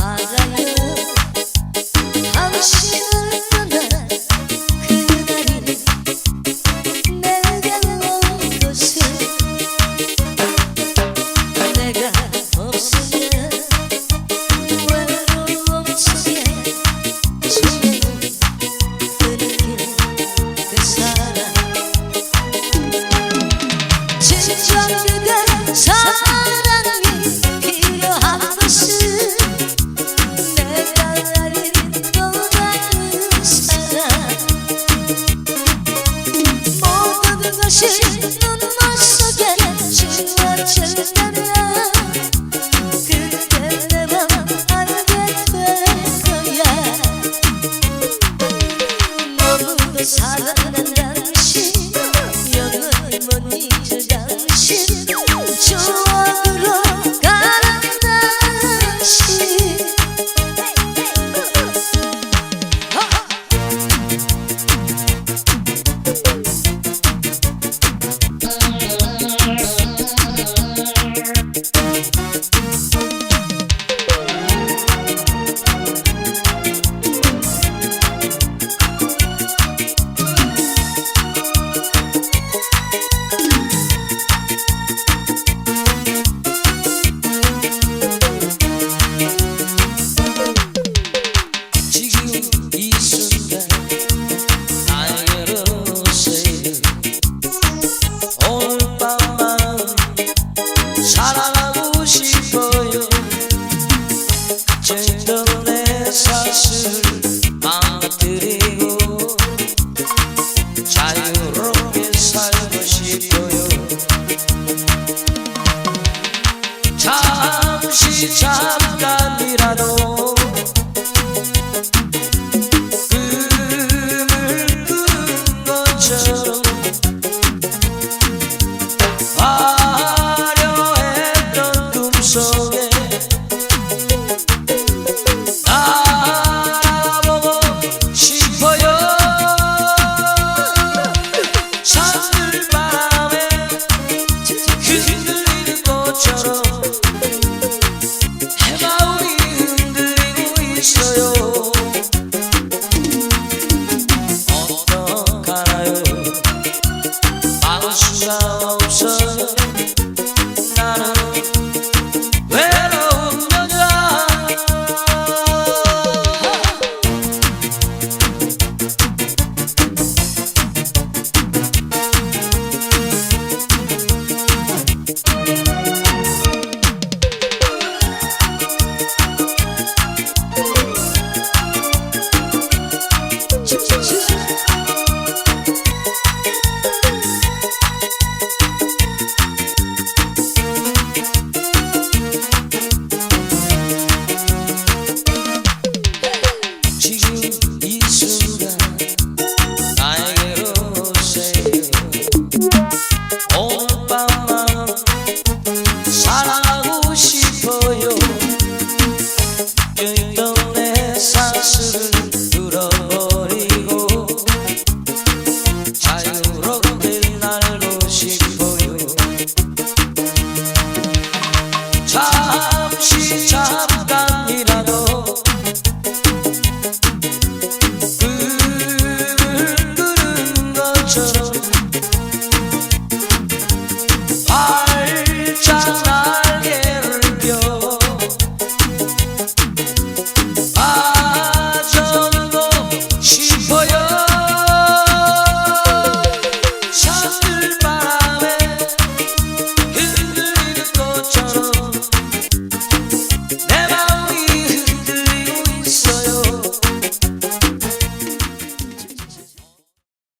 알아요 당신을 떠나 그날이 내가 먼 곳에 내가 없으면 외로움 속에 소리 끊긴 그 사람 진짜 그대 shit. time slow.